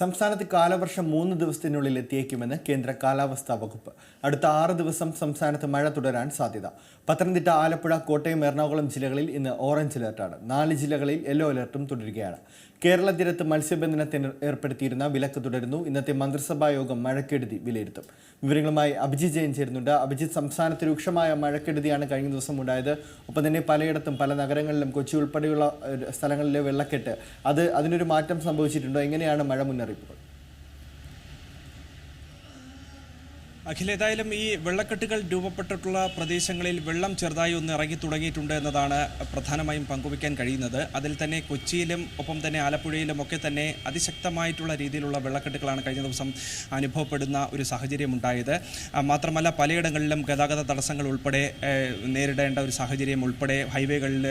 സംസ്ഥാനത്ത് കാലവർഷം മൂന്ന് ദിവസത്തിനുള്ളിൽ എത്തിയേക്കുമെന്ന് കേന്ദ്ര കാലാവസ്ഥാ വകുപ്പ്. അടുത്ത ആറ് ദിവസം സംസ്ഥാനത്ത് മഴ തുടരാൻ സാധ്യത. പത്തനംതിട്ട ആലപ്പുഴ കോട്ടയം എറണാകുളം ജില്ലകളിൽ ഇന്ന് ഓറഞ്ച് അലർട്ടാണ്. നാല് ജില്ലകളിൽ യെല്ലോ അലർട്ടും തുടരുകയാണ്. കേരള തീരത്ത് മത്സ്യബന്ധനത്തിന് ഏർപ്പെടുത്തിയിരുന്ന വിലക്ക് തുടരുന്നു. ഇന്നത്തെ മന്ത്രിസഭാ യോഗം മഴക്കെടുതി വിലയിരുത്തും. വിവരങ്ങളുമായി അഭിജിത് ജയൻ ചേരുന്നുണ്ട്. അഭിജിത്ത് സംസ്ഥാനത്ത് രൂക്ഷമായ മഴക്കെടുതിയാണ് കഴിഞ്ഞ ദിവസം ഉണ്ടായത്. ഒപ്പം തന്നെ പലയിടത്തും പല നഗരങ്ങളിലും കൊച്ചി ഉൾപ്പെടെയുള്ള സ്ഥലങ്ങളിലെ വെള്ളക്കെട്ട്. അത് അതിനൊരു മാറ്റം സംഭവിച്ചിട്ടുണ്ടോ? എങ്ങനെയാണ് മഴ அறிமுகம் അഖില ഏതായാലും ഈ വെള്ളക്കെട്ടുകൾ രൂപപ്പെട്ടിട്ടുള്ള പ്രദേശങ്ങളിൽ വെള്ളം ചെറുതായി ഒന്ന് ഇറങ്ങി തുടങ്ങിയിട്ടുണ്ട് എന്നതാണ് പ്രധാനമായും പങ്കുവയ്ക്കാൻ കഴിയുന്നത്. അതിൽ തന്നെ കൊച്ചിയിലും ഒപ്പം തന്നെ ആലപ്പുഴയിലും ഒക്കെ തന്നെ അതിശക്തമായിട്ടുള്ള രീതിയിലുള്ള വെള്ളക്കെട്ടുകളാണ് കഴിഞ്ഞ ദിവസം അനുഭവപ്പെടുന്ന ഒരു സാഹചര്യം ഉണ്ടായത് മാത്രമല്ല പലയിടങ്ങളിലും ഗതാഗത തടസ്സങ്ങൾ ഉൾപ്പെടെ നേരിടേണ്ട ഒരു സാഹചര്യം ഉൾപ്പെടെ ഹൈവേകളിൽ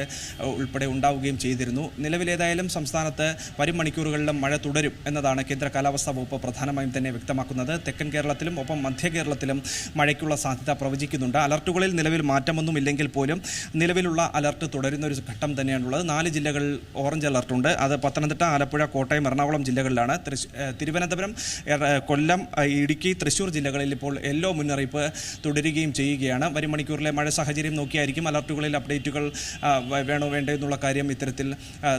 ഉൾപ്പെടെ ഉണ്ടാവുകയും ചെയ്തിരുന്നു. നിലവിലേതായാലും സംസ്ഥാനത്ത് വരും മണിക്കൂറുകളിലും മഴ തുടരും എന്നതാണ് കേന്ദ്ര കാലാവസ്ഥാ വകുപ്പ് പ്രധാനമായും തന്നെ വ്യക്തമാക്കുന്നത്. തെക്കൻ കേരളത്തിലും ഒപ്പം മധ്യ കേരളത്തിലും മഴയ്ക്കുള്ള സാധ്യത പ്രവചിക്കുന്നുണ്ട്. അലർട്ടുകളിൽ നിലവിൽ മാറ്റമൊന്നും ഇല്ലെങ്കിൽ പോലും നിലവിലുള്ള അലർട്ട് തുടരുന്ന ഒരു ഘട്ടം തന്നെയാണുള്ളത്. നാല് ജില്ലകളിൽ ഓറഞ്ച് അലർട്ടുണ്ട് അത് പത്തനംതിട്ട ആലപ്പുഴ കോട്ടയം എറണാകുളം ജില്ലകളിലാണ്. തിരുവനന്തപുരം കൊല്ലം ഇടുക്കി തൃശൂർ ജില്ലകളിൽ ഇപ്പോൾ യെല്ലോ മുന്നറിയിപ്പ് തുടരുകയും ചെയ്യുകയാണ്. വരും മണിക്കൂറിലെ മഴ സാഹചര്യം നോക്കിയായിരിക്കും. അലർട്ടുകളിൽ അപ്ഡേറ്റുകൾ വേണോ വേണ്ടോ എന്നുള്ള കാര്യം ഇത്തരത്തിൽ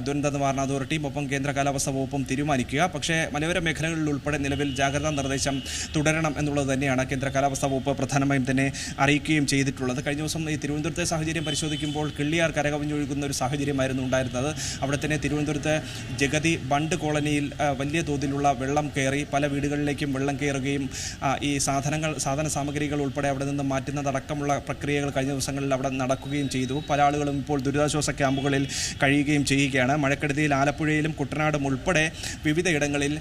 ദുരന്ത നിവാരണ അതോറിറ്റിയും ഒപ്പം കേന്ദ്ര കാലാവസ്ഥാ വകുപ്പും തീരുമാനിക്കുക. പക്ഷേ മലയോര മേഖലകളിൽ ഉൾപ്പെടെ നിലവിൽ ജാഗ്രതാ നിർദ്ദേശം തുടരണം എന്നുള്ളത് തന്നെയാണ്. കേന്ദ്ര കാലാവസ്ഥാ വകുപ്പ് പ്രധാനമായും തന്നെ അറിയിക്കുകയും ചെയ്തിട്ടുള്ളത്. കഴിഞ്ഞ ദിവസം ഈ തിരുവനന്തപുരത്തെ സാഹചര്യം പരിശോധിക്കുമ്പോൾ കിള്ളിയാർ കരകവിഞ്ഞൊഴുകുന്ന ഒരു സാഹചര്യമായിരുന്നു ഉണ്ടായിരുന്നത്. അവിടെ തന്നെ തിരുവനന്തപുരത്ത് ജഗതി ബണ്ട് കോളനിയിൽ വലിയ തോതിലുള്ള വെള്ളം കയറി പല വീടുകളിലേക്കും വെള്ളം കയറുകയും ഈ സാധനങ്ങൾ സാധന സാമഗ്രികൾ ഉൾപ്പെടെ അവിടെ നിന്ന് മാറ്റുന്നതടക്കമുള്ള പ്രക്രിയകൾ കഴിഞ്ഞ ദിവസങ്ങളിൽ അവിടെ നടക്കുകയും ചെയ്തു. പല ആളുകളും ഇപ്പോൾ ദുരിതാശ്വാസ ക്യാമ്പുകളിൽ കഴിയുകയും ചെയ്യുകയാണ്. മഴക്കെടുതിയിൽ ആലപ്പുഴയിലും കുട്ടനാടും ഉൾപ്പെടെ വിവിധയിടങ്ങളിൽ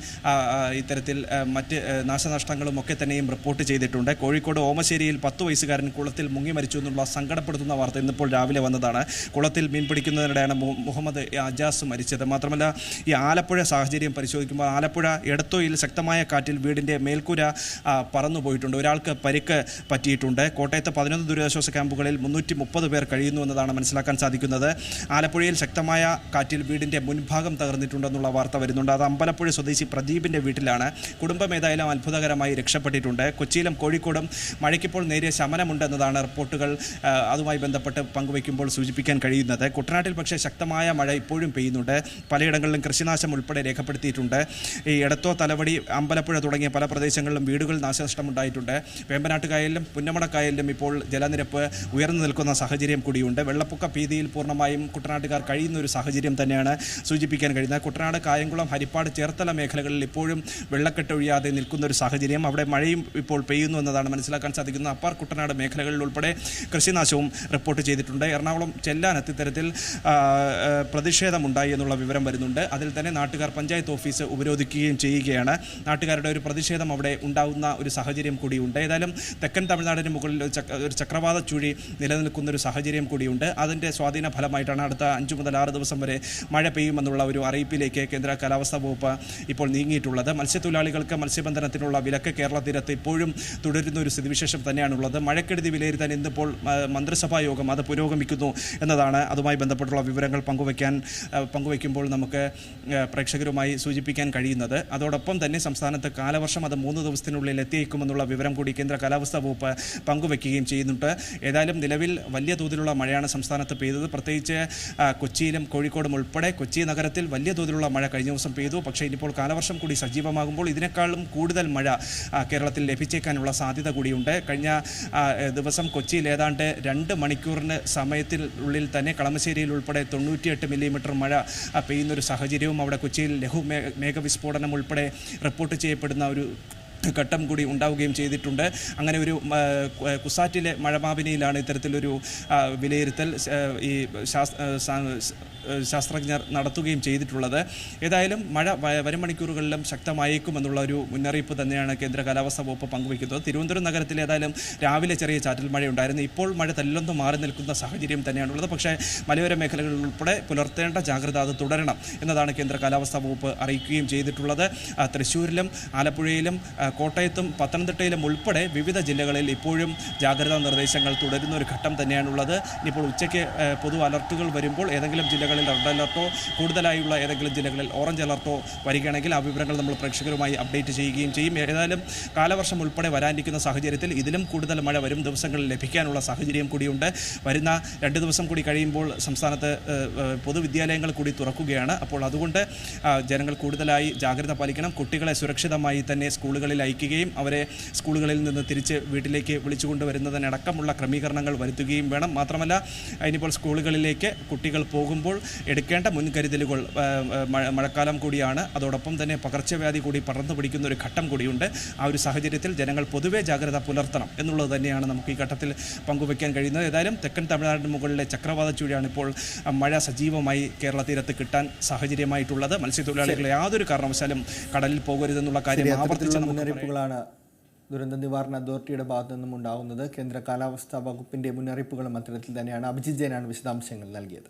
ഇത്തരത്തിൽ മറ്റ് നാശനഷ്ടങ്ങളും ഒക്കെ തന്നെയും റിപ്പോർട്ട് ചെയ്തിട്ടുണ്ട്. കോഴിക്കോട് ഓമശ്ശേരിയിൽ പത്ത് വയസ്സുകാരൻ കുളത്തിൽ മുങ്ങി മരിച്ചു എന്നുള്ള സങ്കടപ്പെടുത്തുന്ന വാർത്ത ഇന്നിപ്പോൾ രാവിലെ വന്നതാണ്. കുളത്തിൽ മീൻ പിടിക്കുന്നതിനിടെയാണ് മുഹമ്മദ് അജാസ് മരിച്ചത്. മാത്രമല്ല ഈ ആലപ്പുഴ സാഹചര്യം പരിശോധിക്കുമ്പോൾ ആലപ്പുഴ എടത്തോയിൽ ശക്തമായ കാറ്റിൽ വീടിന്റെ മേൽക്കൂര പറന്നുപോയിട്ടുണ്ട്. പറന്നു പോയിട്ടുണ്ട് ഒരാൾക്ക് പരിക്ക് പറ്റിയിട്ടുണ്ട്. കോട്ടയത്ത് പതിനൊന്ന് ദുരിതാശ്വാസ ക്യാമ്പുകളിൽ മുന്നൂറ്റി മുപ്പത് പേർ കഴിയുന്നു എന്നതാണ് മനസ്സിലാക്കാൻ സാധിക്കുന്നത്. ആലപ്പുഴയിൽ ശക്തമായ കാറ്റിൽ വീടിന്റെ മുൻഭാഗം തകർന്നിട്ടുണ്ടെന്നുള്ള വാർത്ത വരുന്നുണ്ട്. അത് അമ്പലപ്പുഴ സ്വദേശി പ്രദീപിന്റെ വീട്ടിലാണ്. കുടുംബമേതായാലും അത്ഭുതകരമായി രക്ഷപ്പെട്ടിട്ടുണ്ട്. കൊച്ചിയിലും കോഴിക്കോടും മഴയ്ക്കിപ്പോൾ നേരിയ ശമനമുണ്ടെന്നതാണ് റിപ്പോർട്ടുകൾ അതുമായി ബന്ധപ്പെട്ട് പങ്കുവയ്ക്കുമ്പോൾ സൂചിപ്പിക്കാൻ കഴിയുന്നത്. കുട്ടനാട്ടിൽ പക്ഷേ ശക്തമായ മഴ ഇപ്പോഴും പെയ്യുന്നുണ്ട്. പലയിടങ്ങളിലും കൃഷിനാശം ഉൾപ്പെടെ രേഖപ്പെടുത്തിയിട്ടുണ്ട്. ഈ എടത്തോ തലവടി അമ്പലപ്പുഴ തുടങ്ങിയ പല പ്രദേശങ്ങളിലും വീടുകൾ നാശനഷ്ടമുണ്ടായിട്ടുണ്ട്. വേമ്പനാട്ടുകായലിലും കായലിലും പുന്നമട കായലിലും ഇപ്പോൾ ജലനിരപ്പ് ഉയർന്നു നിൽക്കുന്ന സാഹചര്യം കൂടിയുണ്ട്. വെള്ളപ്പൊക്ക ഭീതിയിൽ പൂർണമായും കുട്ടനാട്ടുകാർ കഴിയുന്ന ഒരു സാഹചര്യം തന്നെയാണ് സൂചിപ്പിക്കാൻ കഴിയുന്നത്. കുട്ടനാട് കായംകുളം ഹരിപ്പാട് ചേർത്തല മേഖലകളിൽ ഇപ്പോഴും വെള്ളക്കെട്ടൊഴിയാതെ നിൽക്കുന്ന ഒരു സാഹചര്യം. അവിടെ മഴയും ഇപ്പോൾ പെയ്യുന്നു എന്നതാണ് മനസ്സിലാക്കാൻ സാധിക്കുന്നത് അപ്പാർ കുട്ടനാട് മേഖലകളിൽ ഉൾപ്പെടെ കൃഷിനാശവും റിപ്പോർട്ട് ചെയ്തിട്ടുണ്ട്. എറണാകുളം ചെല്ലാൻ ആ, പ്രതിഷേധമുണ്ടായി എന്നുള്ള വിവരം വരുന്നുണ്ട്. അതിൽ തന്നെ നാട്ടുകാർ പഞ്ചായത്ത് ഓഫീസ് ഉപരോധിക്കുകയും ചെയ്യുകയാണ്. നാട്ടുകാരുടെ ഒരു പ്രതിഷേധം അവിടെ ഉണ്ടാകുന്ന ഒരു സാഹചര്യം കൂടിയുണ്ട്. ഏതായാലും തെക്കൻ തമിഴ്നാടിന് മുകളിൽ ഒരു ചക്രവാത ചുഴി നിലനിൽക്കുന്ന ഒരു സാഹചര്യം കൂടിയുണ്ട്. അതിന്റെ സ്വാധീന ഫലമായിട്ടാണ് അടുത്ത അഞ്ച് മുതൽ ആറ് ദിവസം വരെ മഴ പെയ്യുമെന്നുള്ള ഒരു അറിയിപ്പിലേക്ക് കേന്ദ്ര കാലാവസ്ഥാ വകുപ്പ് ഇപ്പോൾ നീങ്ങിയിട്ടുള്ളത്. മത്സ്യത്തൊഴിലാളികൾക്ക് മത്സ്യബന്ധനത്തിനുള്ള വിലക്ക് കേരള തീരത്ത് ഇപ്പോഴും തുടരുന്ന ഒരു സ്ഥിതിവിശേഷം തന്നെയാണുള്ളത്. മഴക്കെടുതി വിലയിരുത്താൻ ഇന്നിപ്പോൾ മന്ത്രിസഭാ യോഗം അത് പുരോഗമിക്കുന്നു എന്നതാണ് അതുമായി ബന്ധപ്പെട്ടുള്ള വിവരങ്ങൾ പങ്കുവയ്ക്കാൻ പങ്കുവയ്ക്കുമ്പോൾ നമുക്ക് പ്രേക്ഷകരുമായി സൂചിപ്പിക്കാൻ കഴിയുന്നത്. അതോടൊപ്പം തന്നെ സംസ്ഥാനത്ത് കാലവർഷം അത് മൂന്ന് ദിവസത്തിനുള്ളിൽ എത്തിയേക്കുമെന്നുള്ള വിവരം കൂടി കേന്ദ്ര കാലാവസ്ഥാ വകുപ്പ് പങ്കുവയ്ക്കുകയും ചെയ്യുന്നുണ്ട്. ഏതായാലും നിലവിൽ വലിയ തോതിലുള്ള മഴയാണ് സംസ്ഥാനത്ത് പെയ്തത്. പ്രത്യേകിച്ച് കൊച്ചിയിലും കോഴിക്കോടും ഉൾപ്പെടെ കൊച്ചി നഗരത്തിൽ വലിയ തോതിലുള്ള മഴ കഴിഞ്ഞ ദിവസം പെയ്തു. പക്ഷേ ഇനിയിപ്പോൾ കാലവർഷം കൂടി സജീവമാകുമ്പോൾ ഇതിനേക്കാളും കൂടുതൽ മഴ കേരളത്തിൽ കേരളത്തിൽ ലഭിച്ചേക്കാനുള്ള സാധ്യത കൂടിയുണ്ട്. കഴിഞ്ഞ ദിവസം കൊച്ചിയിൽ ഏതാണ്ട് രണ്ട് മണിക്കൂറിന് സമയത്തിൽ ഉള്ളിൽ തന്നെ കളമശ്ശേരിയിൽ ഉൾപ്പെടെ തൊണ്ണൂറ്റിയെട്ട് മില്ലിമീറ്റർ മഴ പെയ്യുന്നൊരു സാഹചര്യവും അവിടെ കൊച്ചിയിൽ ലഘു മേഘവിസ്ഫോടനം ഉൾപ്പെടെ റിപ്പോർട്ട് ചെയ്യപ്പെടുന്ന ഒരു ഘട്ടം കൂടി ഉണ്ടാവുകയും ചെയ്തിട്ടുണ്ട്. അങ്ങനെ ഒരു കുസാറ്റിലെ മഴമാപിനിയിലാണ് ഇത്തരത്തിലൊരു വിലയിരുത്തൽ ഈ ശാസ്ത്രജ്ഞർ നടത്തുകയും ചെയ്തിട്ടുള്ളത്. ഏതായാലും മഴ വരും മണിക്കൂറുകളിലും ശക്തമായേക്കുമെന്നുള്ള ഒരു മുന്നറിയിപ്പ് തന്നെയാണ് കേന്ദ്ര കാലാവസ്ഥാ വകുപ്പ് പങ്കുവയ്ക്കുന്നത്. തിരുവനന്തപുരം നഗരത്തിൽ ഏതായാലും രാവിലെ ചെറിയ ചാറ്റൽ മഴയുണ്ടായിരുന്നു. ഇപ്പോൾ മഴ തെല്ലൊന്നും മാറി നിൽക്കുന്ന സാഹചര്യം തന്നെയാണുള്ളത്. പക്ഷേ മലയോര മേഖലകളിൽ ഉൾപ്പെടെ പുലർത്തേണ്ട ജാഗ്രത അത് തുടരണം എന്നതാണ് കേന്ദ്ര കാലാവസ്ഥാ വകുപ്പ് അറിയിക്കുകയും ചെയ്തിട്ടുള്ളത്. തൃശ്ശൂരിലും ആലപ്പുഴയിലും കോട്ടയത്തും പത്തനംതിട്ടയിലും ഉൾപ്പെടെ വിവിധ ജില്ലകളിൽ ഇപ്പോഴും ജാഗ്രതാ നിർദ്ദേശങ്ങൾ തുടരുന്ന ഒരു ഘട്ടം തന്നെയാണുള്ളത്. ഇനിയിപ്പോൾ ഉച്ചയ്ക്ക് പൊതു അലർട്ടുകൾ വരുമ്പോൾ ഏതെങ്കിലും ജില്ലകളിൽ ജില്ലകളിൽ റെഡ് അലർട്ടോ കൂടുതലായുള്ള ഏതെങ്കിലും ജില്ലകളിൽ ഓറഞ്ച് അലർട്ടോ വരികയാണെങ്കിൽ ആ വിവരങ്ങൾ നമ്മൾ പ്രേക്ഷകരുമായി അപ്ഡേറ്റ് ചെയ്യുകയും ചെയ്യും. ഏതായാലും കാലവർഷം ഉൾപ്പെടെ വരാനിരിക്കുന്ന സാഹചര്യത്തിൽ ഇതിലും കൂടുതൽ മഴ വരും ദിവസങ്ങളിൽ ലഭിക്കാനുള്ള സാഹചര്യം കൂടിയുണ്ട്. വരുന്ന രണ്ട് ദിവസം കൂടി കഴിയുമ്പോൾ സംസ്ഥാനത്ത് പൊതുവിദ്യാലയങ്ങൾ കൂടി തുറക്കുകയാണ്. അപ്പോൾ അതുകൊണ്ട് ജനങ്ങൾ കൂടുതലായി ജാഗ്രത പാലിക്കണം. കുട്ടികളെ സുരക്ഷിതമായി തന്നെ സ്കൂളുകളിൽ അയക്കുകയും അവരെ സ്കൂളുകളിൽ നിന്ന് തിരിച്ച് വീട്ടിലേക്ക് വിളിച്ചുകൊണ്ടുവരുന്നതിനടക്കമുള്ള ക്രമീകരണങ്ങൾ വരുത്തുകയും വേണം. മാത്രമല്ല ഇനിയിപ്പോൾ സ്കൂളുകളിലേക്ക് കുട്ടികൾ പോകുമ്പോൾ എടുക്കേണ്ട മുൻകരുതലുകൾ മഴക്കാലം കൂടിയാണ്. അതോടൊപ്പം തന്നെ പകർച്ചവ്യാധി കൂടി പടർന്നു പിടിക്കുന്ന ഒരു ഘട്ടം കൂടിയുണ്ട്. ആ ഒരു സാഹചര്യത്തിൽ ജനങ്ങൾ പൊതുവേ ജാഗ്രത പുലർത്തണം എന്നുള്ളത് തന്നെയാണ് നമുക്ക് ഈ ഘട്ടത്തിൽ പങ്കുവയ്ക്കാൻ കഴിയുന്നത്. ഏതായാലും തെക്കൻ തമിഴ്നാടിന് മുകളിലെ ചക്രവാത ചുഴിയാണ് ഇപ്പോൾ മഴ സജീവമായി കേരള തീരത്ത് കിട്ടാൻ സാഹചര്യമായിട്ടുള്ളത്. മത്സ്യത്തൊഴിലാളികളെ യാതൊരു കാരണവശാലും കടലിൽ പോകരുതെന്നുള്ള കാര്യം ആവർത്തിച്ച മുന്നറിയിപ്പുകളാണ് ദുരന്ത നിവാരണ അതോറിറ്റിയുടെ ഭാഗത്തു നിന്നും ഉണ്ടാകുന്നത്. കേന്ദ്ര കാലാവസ്ഥാ വകുപ്പിന്റെ മുന്നറിയിപ്പുകളും അത്തരത്തിൽ തന്നെയാണ്. അഭിജിത് ജയനാണ് വിശദാംശങ്ങൾ നൽകിയത്.